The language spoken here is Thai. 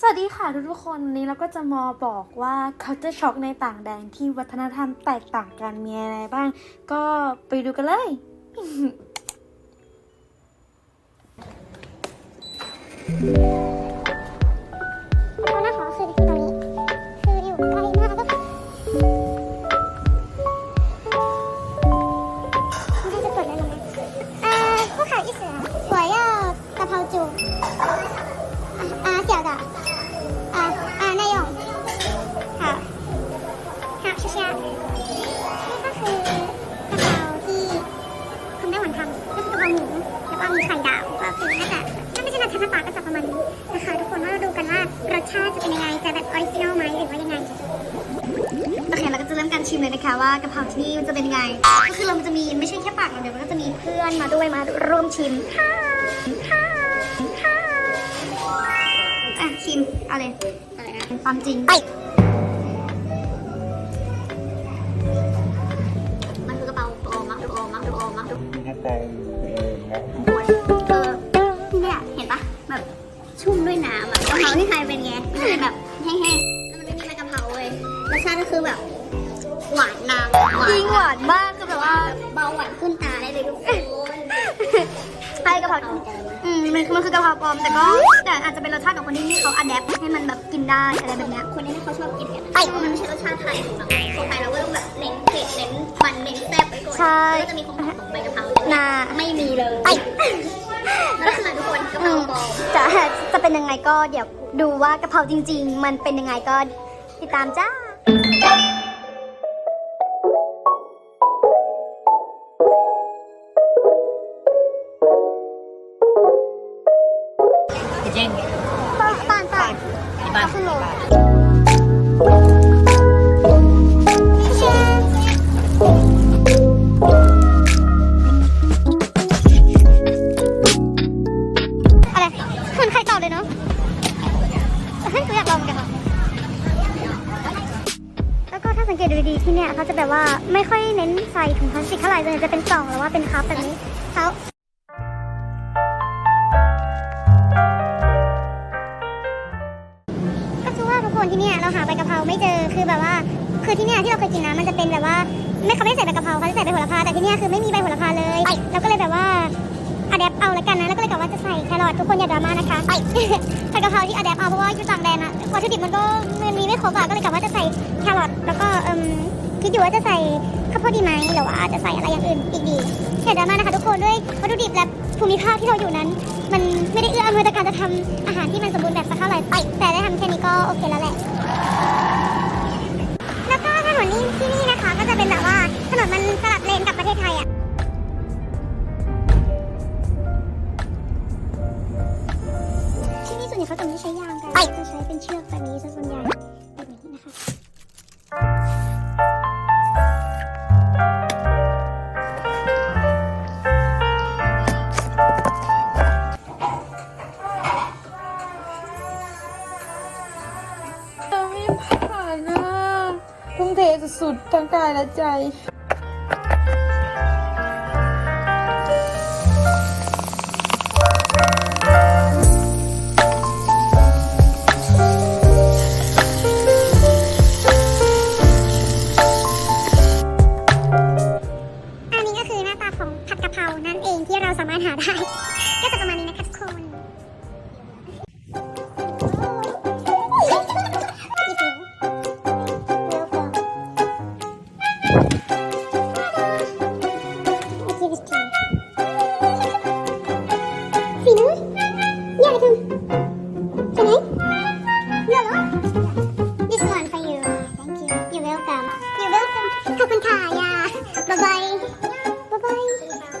สวัสดีค่ะทุกๆคนวันนี้เราก็จะมาบอกว่า culture shock ในต่างแดนที่วัฒนธรรมแตกต่างกันมีอะไรบ้าง ก็ไปดูกันเลยต นะคะว่ากะเพราที่นี่มันจะเป็นยังไง ก็คือเรามันจะมีไม่ใช่แค่ปากเราเดียวมันก็จะมีเพื่อนมาด้วยมาร่วมชิมอะชิมเอาเลยอะไรนะความจริงไปมันคือกะเพราโอมักดูโอมักดูโอมักดูเออเนี่ยเห็นปะแบบชุ่มด้วยน้ำอะกะเพราที่ไทยเป็นไงมันจะเป็นแบบแห้งๆแล้วมันไม่มีใบกะเพราเว้ยรสชาติก็คือแบบ หวานนำหวานจริงหวานมากคือแบบว่าเบาหวานขึ้นตาได้เลยทุกคนใช่กะเพราอืมมันมันคือกะเพราปลอมแต่ก็แต่อาจจะเป็นรสชาติของคนที่นี่เขาอัดแอปให้มันแบบกินได้อะไรแบบเนี้ยคนที่เขาชอบกินกันไปมันไม่ใช่รสชาติไทยถูกไหมคนไทยเราก็ต้องแบบเน้นเผ็ดเน้นมันเน้นแซ่บไปก่อนใช่ก็จะมีความหอมของใบกะเพราน่าไม่มีเลยนั่นคือทุกคนกะเพราปลอมจะจะเป็นยังไงก็เดี๋ยวดูว่ากะเพราจริง ๆ มันเป็นยังไงก็ติดตามจ้า เกตดูดีที่เนี่ยเขาจะแบบว่าไม่ค่อยเน้นใส่ถุงพลาสติกเท่าไหร่ส่วนใหญ่จะเป็นกล่องหรือว่าเป็นคัพแบบนี้เขาก็คือว่าทุกคนที่เนี่ยเราหาใบกะเพราไม่เจอคือแบบว่า คือที่เนี่ยที่เราเคยกินนะมันจะเป็นแบบว่า ไม่เขาไม่ใส่ใบกะเพราเขาจะใส่ใบโหระพาแต่ที่เนี่ยคือไม่มีใบโห อะแดปเอาละกันนะ แล้วก็เลยกะว่าจะใส่แครอททุกคนอย่าดราม่านะคะใส่กะเพราที่อะแดปเอาเพราะว่าอยู่ต่างแดนอะวัตถุดิบมันก็มันมีไม่ครบอะก็เลยกะว่าจะใส่แครอทแล้วก็เอิ่มคิดอยู่ว่าจะใส่ข้าวโพดดีไหมหรือว่าจะใส่อะไรอย่างอื่นอีกดีอย่าดราม่านะคะทุกคนด้วยวัตถุดิบและภูมิภาคที่เราอยู่นั้น มันไม่ได้เอื้ออำนวยต่อการจะทำอาหารที่มันสมบูรณ์แบบสักเท่าไหร่แต่ได้ทำแค่นี้ก็โอเคแล้วแหละ แล้วก็ถนนนี่ที่นี่นะคะ ก็จะเป็นแบบว่าถนนมันสลับ เป็นเชือกแบบนี้ซะส่วนใหญ่แบบนี้นะคะไม่ผ่านนะทุ่มเทสุดๆทั้งกายและใจ ของผัดกะเพรานั่นเองที่เราสามารถหาได้ ก็จะประมาณนี้นะคะทุกคนอีผิวเร็วเกิน activity สีนุ้ยเยี่ยมเลยคุณใช่ไหมเยี่ยมเหรอ This one for you thank you you're welcome you're welcome ขอบคุณค่ะ Thank you.